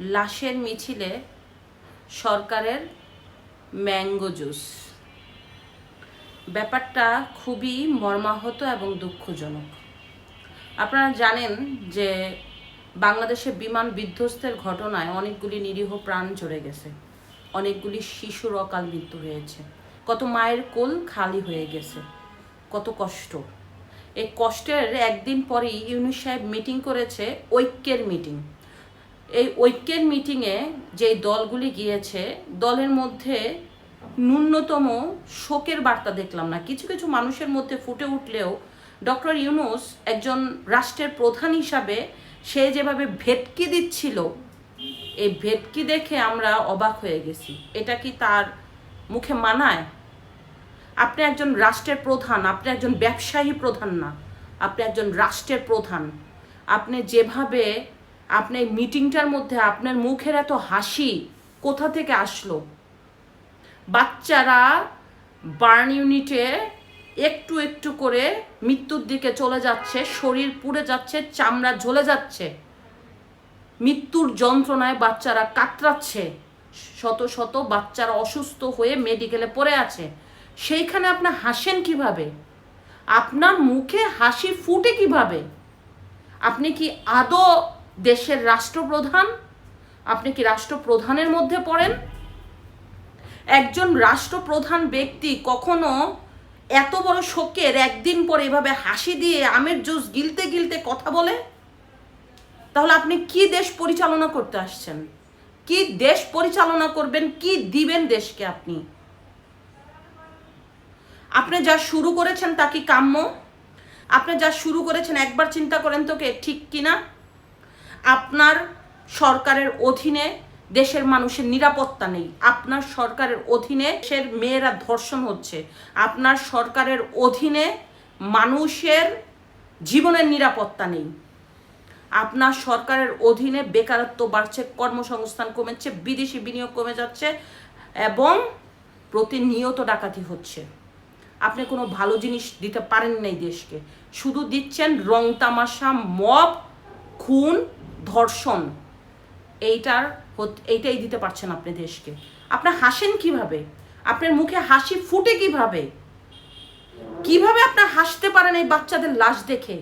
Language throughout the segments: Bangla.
লাশের মিছিলে সরকারের ম্যাঙ্গো জুস। ব্যাপারটা খুবই মর্মাহত এবং দুঃখজনক। আপনারা জানেন যে বাংলাদেশে বিমান বিধ্বস্তের ঘটনায় অনেকগুলি নিরীহ প্রাণ ঝরে গেছে। অনেকগুলি শিশুর অকাল মৃত্যু হয়েছে। কত মায়ের কোল খালি হয়ে গেছে। কত কষ্ট। এই কষ্টের একদিন পরেই ইউনুস সাহেব মিটিং করেছে ঐক্যের মিটিং। এই ঐক্যের মিটিংয়ে যে দলগুলি গিয়েছে, দলের মধ্যে ন্যূনতম শোকের বার্তা দেখলাম না। কিছু কিছু মানুষের মধ্যে ফুটে উঠলেও ডক্টর ইউনুস একজন রাষ্ট্রের প্রধান হিসাবে সে যেভাবে ভেটকি দিচ্ছিল, এই ভেটকি দেখে আমরা অবাক হয়ে গেছি। এটা কি তার মুখে মানায়? আপনি একজন রাষ্ট্রের প্রধান, আপনি একজন ব্যবসায়ী প্রধান না, আপনি একজন রাষ্ট্রের প্রধান। আপনি যেভাবে আপনি এই মিটিংটার মধ্যে আপনার মুখের এত হাসি কোথা থেকে আসলো? বাচ্চারা বার্ন ইউনিটে একটু একটু করে মৃত্যুর দিকে চলে যাচ্ছে, শরীর পুড়ে যাচ্ছে, চামড়া ঝলে যাচ্ছে। মৃত্যুর যন্ত্রণায় বাচ্চারা কাতরাচ্ছে। শত শত বাচ্চারা অসুস্থ হয়ে মেডিকেলে পড়ে আছে। সেইখানে আপনি হাসেন কীভাবে? আপনার মুখে হাসি ফুটে কীভাবে? আপনি কি আদৌ দেশের রাষ্ট্রপ্রধান? আপনি কি রাষ্ট্রপ্রধানের মধ্যে পড়েন? একজন রাষ্ট্রপ্রধান ব্যক্তি কখনো এত বড় শোকের একদিন পরে এভাবে হাসি দিয়ে আমের জুস গিলতে গিলতে কথা বলে? তাহলে আপনি কি দেশ পরিচালনা করতে আসছেন? কি দেশ পরিচালনা করবেন? কি দিবেন দেশকে আপনি? আপনি যা শুরু করেছেন তা কি কাম্য? আপনি যা শুরু করেছেন, একবার চিন্তা করেন তো কে ঠিক কিনা? আপনার সরকারের অধীনে দেশের মানুষের নিরাপত্তা নেই। আপনার সরকারের অধীনে দেশের মেয়েরা ধর্ষণ হচ্ছে। আপনার সরকারের অধীনে মানুষের জীবনের নিরাপত্তা নেই। আপনার সরকারের অধীনে বেকারত্ব বাড়ছে, কর্মসংস্থান কমেছে, বিদেশি বিনিয়োগ কমে যাচ্ছে এবং প্রতিনিয়ত ডাকাতি হচ্ছে। আপনি কোনো ভালো জিনিস দিতে পারেন নাই দেশকে। শুধু দিচ্ছেন রং তামাশা, মব, খুন ধর্ষণ, এইটার এইটাই দিতে পারছেন আপনি দেশকে। আপনি হাসেন কীভাবে? আপনার মুখে হাসি ফুটে কীভাবে? কীভাবে আপনি হাসতে পারেন এই বাচ্চাদের লাশ দেখে?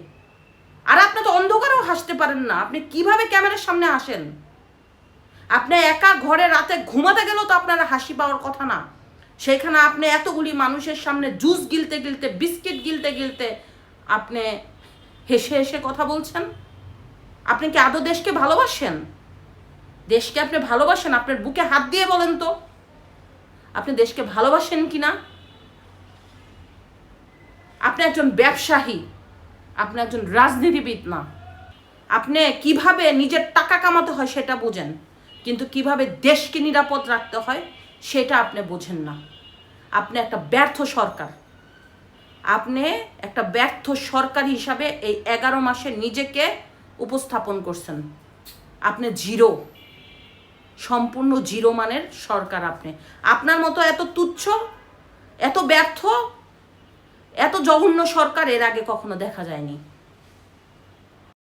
আর আপনি তো অন্ধকারেও হাসতে পারেন না, আপনি কীভাবে ক্যামেরার সামনে আসেন আপনি একা ঘরে রাতে ঘুমাতে গেলেও তো আপনার হাসি পাওয়ার কথা না। সেখানে আপনি এতগুলি মানুষের সামনে জুস গিলতে গিলতে, বিস্কিট গিলতে গিলতে আপনি হেসে হেসে কথা বলছেন? আপনি কি আদৌ দেশকে ভালোবাসেন? দেশকে আপনি ভালোবাসেন? আপনার বুকে হাত দিয়ে বলেন তো। আপনি দেশকে ভালোবাসেন কি না? আপনি একজন ব্যবসায়ী। আপনি একজন রাজনীতিবিদ না। আপনি কীভাবে নিজের টাকা কামাতে হয় সেটা বোঝেন। কিন্তু কীভাবে দেশকে নিরাপদ রাখতে হয় সেটা আপনি বোঝেন না। আপনি একটা ব্যর্থ সরকার। আপনি একটা ব্যর্থ সরকার হিসাবে এই এগারো মাসে নিজেকে উপস্থাপন করছেন। আপনি জিরো। সম্পূর্ণ জিরো মানের সরকার আপনি। আপনার মতো এত তুচ্ছ, এত ব্যর্থ, এত জঘন্য সরকার এর আগে কখনো দেখা যায়নি।